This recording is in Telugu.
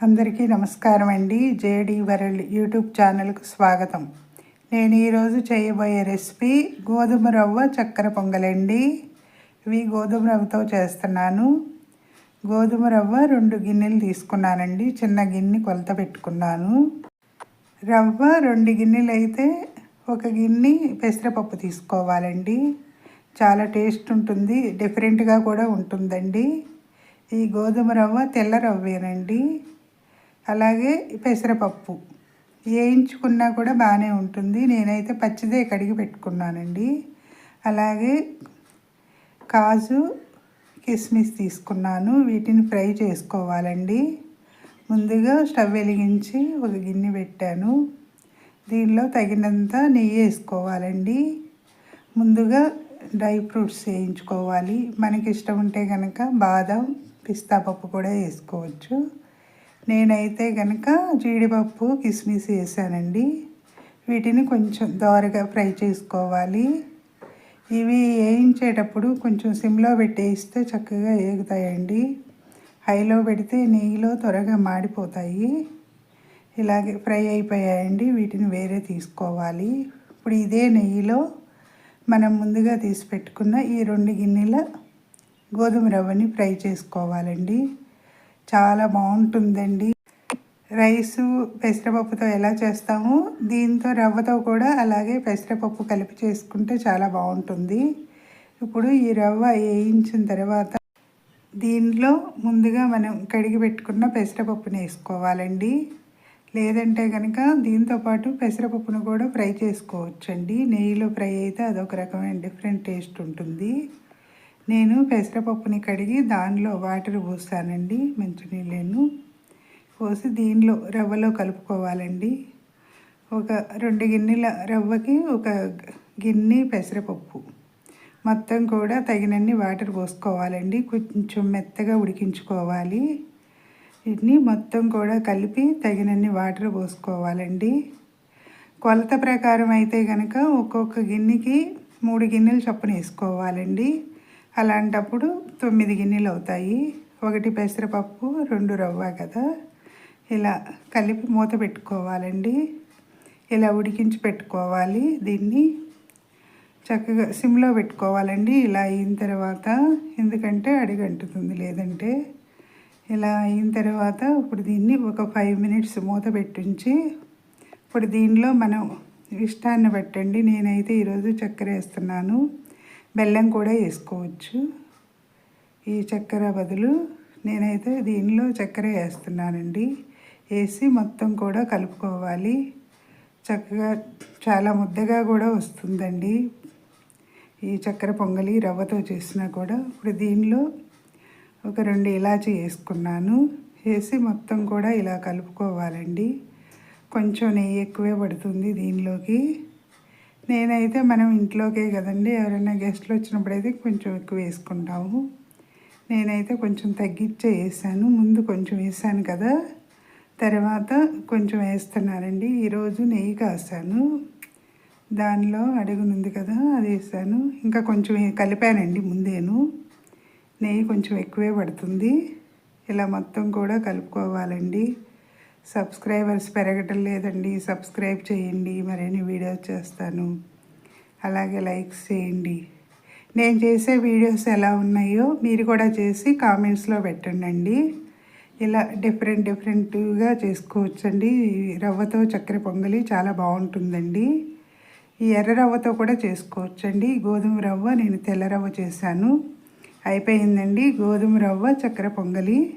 అందరికీ నమస్కారం అండి. జేడి వరల్డ్ యూట్యూబ్ ఛానల్కు స్వాగతం. నేను ఈరోజు చేయబోయే రెసిపీ గోధుమ రవ్వ చక్కెర పొంగలండి. ఇవి గోధుమ రవ్వతో చేస్తున్నాను. గోధుమ రవ్వ రెండు గిన్నెలు తీసుకున్నానండి. చిన్న గిన్నె కొలత పెట్టుకున్నాను. రవ్వ రెండు గిన్నెలు అయితే ఒక గిన్నె పెసరపప్పు తీసుకోవాలండి. చాలా టేస్ట్ ఉంటుంది డిఫరెంట్గా కూడా ఉంటుందండి. ఈ గోధుమ రవ్వ తెల్ల రవ్వేనండి. అలాగే పెసరపప్పు. వేయించుకున్నా కూడా బాగానే ఉంటుంది. నేనైతే పచ్చిదే కడిగి పెట్టుకున్నానండి. అలాగే కాజు కిస్మిస్ తీసుకున్నాను. వీటిని ఫ్రై చేసుకోవాలండి. ముందుగా స్టవ్ వెలిగించి ఒక గిన్నె పెట్టాను. దీనిలో తగినంత నెయ్యి వేసుకోవాలండి. ముందుగా డ్రై ఫ్రూట్స్ వేయించుకోవాలి. మనకి ఇష్టం ఉంటే కనుక బాదం పిస్తా పప్పు కూడా వేసుకోవచ్చు. నేనైతే కనుక జీడిపప్పు కిస్మిస్ వేసానండి. వీటిని కొంచెం దోరగా ఫ్రై చేసుకోవాలి. ఇవి వేయించేటప్పుడు కొంచెం సిమ్లో పెట్టేస్తే చక్కగా వేగుతాయండి హైలో పెడితే నెయ్యిలో త్వరగా మాడిపోతాయి. ఇలాగే ఫ్రై అయిపోయాయండి. వీటిని వేరే తీసుకోవాలి. ఇప్పుడు ఇదే నెయ్యిలో మనం ముందుగా తీసి పెట్టుకున్న ఈ రెండు గిన్నెల గోధుమ రవ్వని ఫ్రై చేసుకోవాలండి. చాలా బాగుంటుందండి. రైసు పెసరపప్పుతో ఎలా చేస్తాము దీంతో రవ్వతో కూడా అలాగే పెసరపప్పు కలిపి చేసుకుంటే చాలా బాగుంటుంది. ఇప్పుడు ఈ రవ్వ వేయించిన తర్వాత దీనిలో ముందుగా మనం కడిగి పెట్టుకున్న పెసరపప్పుని వేసుకోవాలండి. లేదంటే కనుక దీంతోపాటు పెసరపప్పును కూడా ఫ్రై చేసుకోవచ్చండి. నెయ్యిలో ఫ్రై అయితే అదొక రకమైన డిఫరెంట్ టేస్ట్ ఉంటుంది. నేను పెసరపప్పుని కడిగి దానిలో వాటర్ పోస్తానండి మంచినీళ్ళను. పోసి దీనిలో రవ్వలో కలుపుకోవాలండి. ఒక రెండు గిన్నెల రవ్వకి ఒక గిన్నె పెసరపప్పు. మొత్తం కూడా తగినన్ని వాటర్ పోసుకోవాలండి. కొంచెం మెత్తగా ఉడికించుకోవాలి. వీటిని మొత్తం కూడా కలిపి తగినన్ని వాటర్ పోసుకోవాలండి. కొలత ప్రకారం అయితే కనుక ఒక్కొక్క గిన్నెకి మూడు గిన్నెలు చొప్పున వేసుకోవాలండి. అలాంటప్పుడు తొమ్మిది గిన్నెలు అవుతాయి. ఒకటి పెసరపప్పు రెండు రవ్వ కదా. ఇలా కలిపి మూత పెట్టుకోవాలండి. ఇలా ఉడికించి పెట్టుకోవాలి దీన్ని. చక్కగా సిమ్లో పెట్టుకోవాలండి. ఇలా అయిన తర్వాత ఎందుకంటే అడిగంటుతుంది లేదంటే. ఇలా అయిన తర్వాత ఇప్పుడు దీన్ని ఒక ఫైవ్ మినిట్స్ మూత పెట్టించి ఇప్పుడు దీనిలో మనం ఇష్టాన్ని పెట్టండి నేనైతే ఈరోజు చక్కెర వేస్తున్నాను. బెల్లం కూడా వేసుకోవచ్చు. ఈ చక్కెర బదులు నేనైతే దీనిలో చక్కెర వేస్తున్నానండి. వేసి మొత్తం కూడా కలుపుకోవాలి. చక్కగా చాలా ముద్దగా కూడా వస్తుందండి. ఈ చక్కెర పొంగలి రవ్వతో చేసినా కూడా ఇప్పుడు దీనిలో ఒక రెండు ఇలాచి వేసుకున్నాను. వేసి మొత్తం కూడా ఇలా కలుపుకోవాలండి. కొంచెం నెయ్యి ఎక్కువే పడుతుంది దీనిలోకి. నేనైతే మనం ఇంట్లోకే కదండి ఎవరైనా గెస్ట్లు వచ్చినప్పుడు అయితే కొంచెం ఎక్కువ వేసుకుంటాము. నేనైతే కొంచెం తగ్గించే వేసాను ముందు కొంచెం వేసాను కదా. తర్వాత కొంచెం వేస్తున్నానండి. ఈరోజు నెయ్యి కాసాను. దానిలో అడుగునుంది కదా అది వేసాను. ఇంకా కొంచెం కలిపానండి ముందేను. నెయ్యి కొంచెం ఎక్కువే పడుతుంది. ఇలా మొత్తం కూడా కలుపుకోవాలండి. సబ్స్క్రైబర్స్ పెరగటం లేదండి. సబ్స్క్రైబ్ చేయండి. మరిన్ని వీడియోస్ చేస్తాను. అలాగే లైక్స్ చేయండి. నేను చేసే వీడియోస్ ఎలా ఉన్నాయో మీరు కూడా చేసి కామెంట్స్లో పెట్టండి ఇలా డిఫరెంట్ డిఫరెంట్గా చేసుకోవచ్చండి. రవ్వతో చక్కెర పొంగలి చాలా బాగుంటుందండి. ఈ ఎర్ర రవ్వతో కూడా చేసుకోవచ్చండి. గోధుమ రవ్వ నేను తెల్ల రవ్వ చేశాను. అయిపోయిందండి. గోధుమ రవ్వ చక్కెర పొంగలి.